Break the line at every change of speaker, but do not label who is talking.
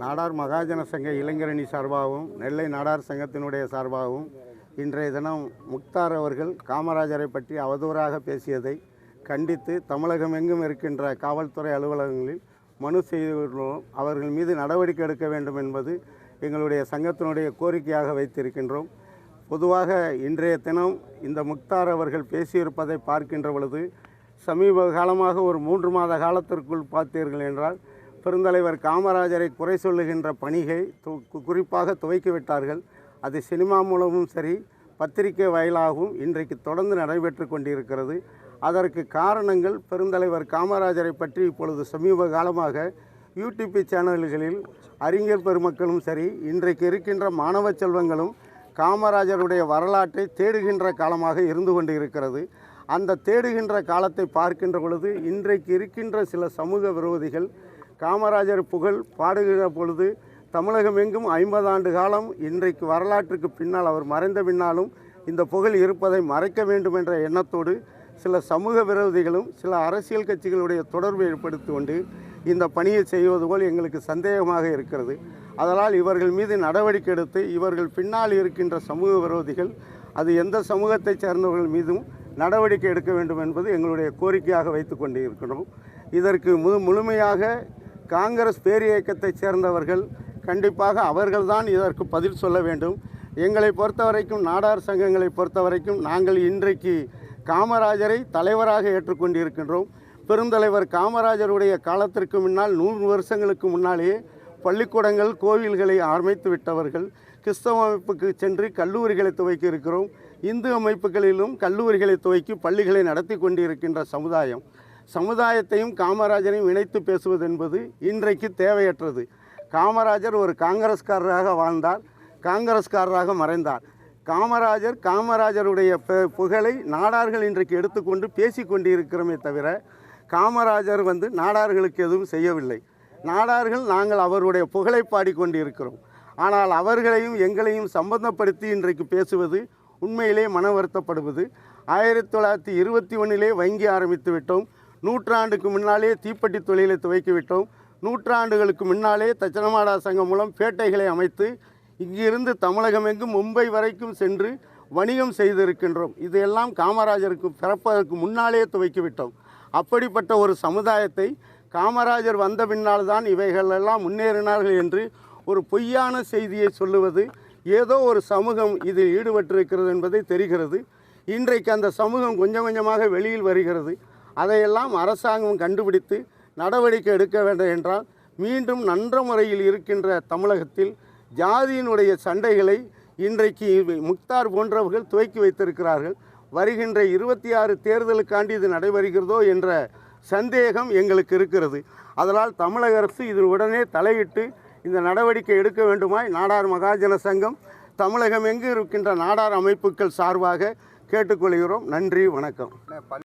நாடார் மகாஜன சங்க இளைஞரணி சார்பாகவும் நெல்லை நாடார் சங்கத்தினுடைய சார்பாகவும் இன்றைய தினம் முக்தார் அவர்கள் காமராஜரை பற்றி அவதூறாக பேசியதை கண்டித்து தமிழகம் எங்கும் இருக்கின்ற காவல்துறை அலுவலகங்களில் மனு செய்துள்ளோம். அவர்கள் மீது நடவடிக்கை எடுக்க வேண்டும் என்பது எங்களுடைய சங்கத்தினுடைய கோரிக்கையாக வைத்திருக்கின்றோம். பொதுவாக இன்றைய தினம் இந்த முக்தார் அவர்கள் பேசியிருப்பதை பார்க்கின்ற பொழுது சமீப காலமாக ஒரு மூன்று மாத காலத்திற்குள் பார்த்தீர்கள் என்றால் பெருந்தலைவர் காமராஜரை குறை சொல்லுகின்ற பணிகை து- கு- குறிப்பாக துவக்கிவிட்டார்கள் அது சினிமா மூலமும் சரி பத்திரிகை வாயிலாகவும் இன்றைக்கு தொடர்ந்து நடைபெற்று கொண்டிருக்கிறது. அதற்கு காரணங்கள் பெருந்தலைவர் காமராஜரை பற்றி இப்பொழுது சமீப காலமாக யூடிபி சேனல்களில் அறிஞர் பெருமக்களும் சரி இன்றைக்கு இருக்கின்ற மாணவ செல்வங்களும் காமராஜருடைய வரலாற்றை தேடுகின்ற காலமாக இருந்து கொண்டு இருக்கிறது அந்த தேடுகின்ற காலத்தை பார்க்கின்ற பொழுது இன்றைக்கு இருக்கின்ற சில சமூக விரோதிகள் காமராஜர் புகழ் பாடுகிற பொழுது தமிழகம் எங்கும் ஐம்பது ஆண்டு காலம் இன்றைக்கு வரலாற்றுக்கு பின்னால் அவர் மறைந்த பின்னாலும் இந்த புகழ் இருப்பதை மறைக்க வேண்டும் என்ற எண்ணத்தோடு சில சமூக விரோதிகளும் சில அரசியல் கட்சிகளுடைய தொடர்பு ஏற்படுத்தி கொண்டு இந்த பணியை செய்வது போல் எங்களுக்கு சந்தேகமாக இருக்கிறது. அதனால் இவர்கள் மீது நடவடிக்கை எடுத்து இவர்கள் பின்னால் இருக்கின்ற சமூக விரோதிகள் அது எந்த சமூகத்தைச் சேர்ந்தவர்கள் மீதும் நடவடிக்கை எடுக்க வேண்டும் என்பது எங்களுடைய கோரிக்கையாக வைத்து கொண்டு இருக்கிறோம் இதற்கு முழு முழுமையாக காங்கிரஸ் பேரியக்கத்தைச் சேர்ந்தவர்கள் கண்டிப்பாக அவர்கள்தான் இதற்கு பதில் சொல்ல வேண்டும். எங்களை பொறுத்தவரைக்கும் நாடார் சங்கங்களை பொறுத்தவரைக்கும் நாங்கள் இன்றைக்கு காமராஜரை தலைவராக ஏற்றுக்கொண்டிருக்கின்றோம். பெருந்தலைவர் காமராஜருடைய காலத்திற்கு முன்னால் நூறு வருஷங்களுக்கு முன்னாலேயே பள்ளிக்கூடங்கள் கோவில்களை அமைத்து விட்டவர்கள் கிறிஸ்தவ அமைப்புக்கு சென்று கல்லூரிகளை துவக்கி இருக்கிறோம். இந்து அமைப்புகளிலும் கல்லூரிகளை துவக்கி பள்ளிகளை நடத்தி கொண்டிருக்கின்ற சமுதாயம். சமுதாயத்தையும் காமராஜரையும் இணைத்து பேசுவது என்பது இன்றைக்கு தேவையற்றது. காமராஜர் ஒரு காங்கிரஸ்காரராக வாழ்ந்தார் காங்கிரஸ்காரராக மறைந்தார். காமராஜர் காமராஜருடைய புகழை நாடார்கள் இன்றைக்கு எடுத்துக்கொண்டு பேசி கொண்டிருக்கிறோமே தவிர காமராஜர் வந்து நாடார்களுக்கு எதுவும் செய்யவில்லை. நாடார்கள் நாங்கள் அவருடைய புகழை பாடிக்கொண்டிருக்கிறோம் ஆனால் அவர்களையும் எங்களையும் சம்பந்தப்படுத்தி இன்றைக்கு பேசுவது உண்மையிலே மன வருத்தப்படுவது ஆயிரத்தி தொள்ளாயிரத்தி இருபத்தி ஒன்றிலே வங்கி ஆரம்பித்து விட்டோம். நூற்றாண்டுக்கு முன்னாலே தீப்பெட்டி தொழிலை துவக்கிவிட்டோம் நூற்றாண்டுகளுக்கு முன்னாலே தச்சனமாடா சங்கம் மூலம் பேட்டைகளை அமைத்து இங்கிருந்து தமிழகமெங்கும் மும்பை வரைக்கும் சென்று வணிகம் செய்திருக்கின்றோம். இதையெல்லாம் காமராஜருக்கு பிறப்பதற்கு முன்னாலே துவக்கிவிட்டோம் அப்படிப்பட்ட ஒரு சமுதாயத்தை காமராஜர் வந்த பின்னால் தான் இவைகளெல்லாம் முன்னேறினார்கள் என்று ஒரு பொய்யான செய்தியை சொல்லுவது ஏதோ ஒரு சமூகம் இதில் ஈடுபட்டிருக்கிறது என்பதை தெரிகிறது. இன்றைக்கு அந்த சமூகம் கொஞ்சம் கொஞ்சமாக வெளியில் வருகிறது. அதையெல்லாம் அரசாங்கம் கண்டுபிடித்து நடவடிக்கை எடுக்க வேண்டும் என்றால் மீண்டும் நன்ற முறையில் இருக்கின்ற தமிழகத்தில் ஜாதியினுடைய சண்டைகளை இன்றைக்கு முக்தார் போன்றவர்கள் துவக்கி வைத்திருக்கிறார்கள். வருகின்ற இருபத்தி ஆறு தேர்தலுக்காண்டி இது நடைபெறுகிறதோ என்ற சந்தேகம் எங்களுக்கு இருக்கிறது. அதனால் தமிழக அரசு இதில் உடனே தலையிட்டு இந்த நடவடிக்கை எடுக்க வேண்டுமாய் நாடார் மகாஜன சங்கம் தமிழகம் எங்கு இருக்கின்ற நாடார் அமைப்புகள் சார்பாக கேட்டுக்கொள்கிறோம். நன்றி வணக்கம்.